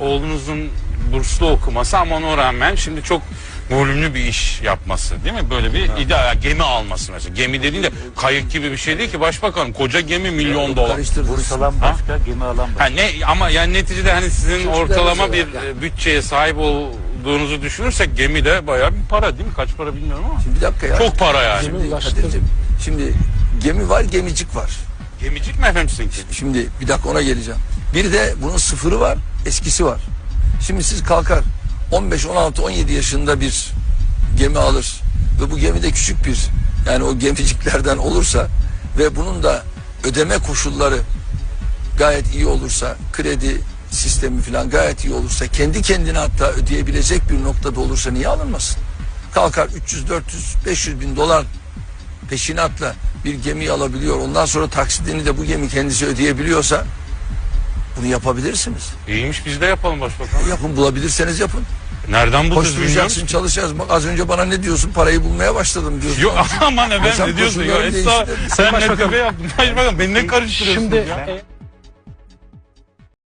oğlunuzun burslu okuması ama ona rağmen şimdi çok volümlü bir iş yapması değil mi? Böyle bir ideal gemi alması mesela. Gemi dediğinde kayık gibi bir şey değil ki başbakanım. Koca gemi milyon dolar. Burs alan başka, gemi alan başka. Ha ne ama yani neticede hani sizin Çocuklar ortalama mesela bir yani. e, bütçeye sahip olduğunuzu düşünürsek gemi de bayağı bir para değil mi? Kaç para bilmiyorum ama. Şimdi bir dakika ya. Çok para yani. Şimdi. Kadir'cim, şimdi gemi var gemicik var. Gemicik mi efendim sizinki? Şimdi bir dakika ona geleceğim. Bir de bunun sıfırı var, eskisi var. Şimdi siz kalkar 15, 16, 17 yaşında bir gemi alır ve bu gemide küçük bir yani o gemiciklerden olursa ve bunun da ödeme koşulları gayet iyi olursa kredi sistemi falan gayet iyi olursa kendi kendine hatta ödeyebilecek bir noktada olursa niye alınmasın? Kalkar 300, 400, 500 bin dolar peşinatla bir gemi alabiliyor. Ondan sonra taksidini de bu gemi kendisi ödeyebiliyorsa bunu yapabilirsiniz. İyiymiş biz de yapalım başbakanım. Yapın bulabilirseniz yapın. Nereden bulacağız Koşturacaksın bilmiyorum. çalışacağız. Bak az önce bana ne diyorsun parayı bulmaya başladım diyorsun. Yok aman efendim ne diyorsun ya? koşulları Esra, değişti. sen ne tepe yaptın? Başbakan beni ne karıştırıyorsun Şimdi ya? e,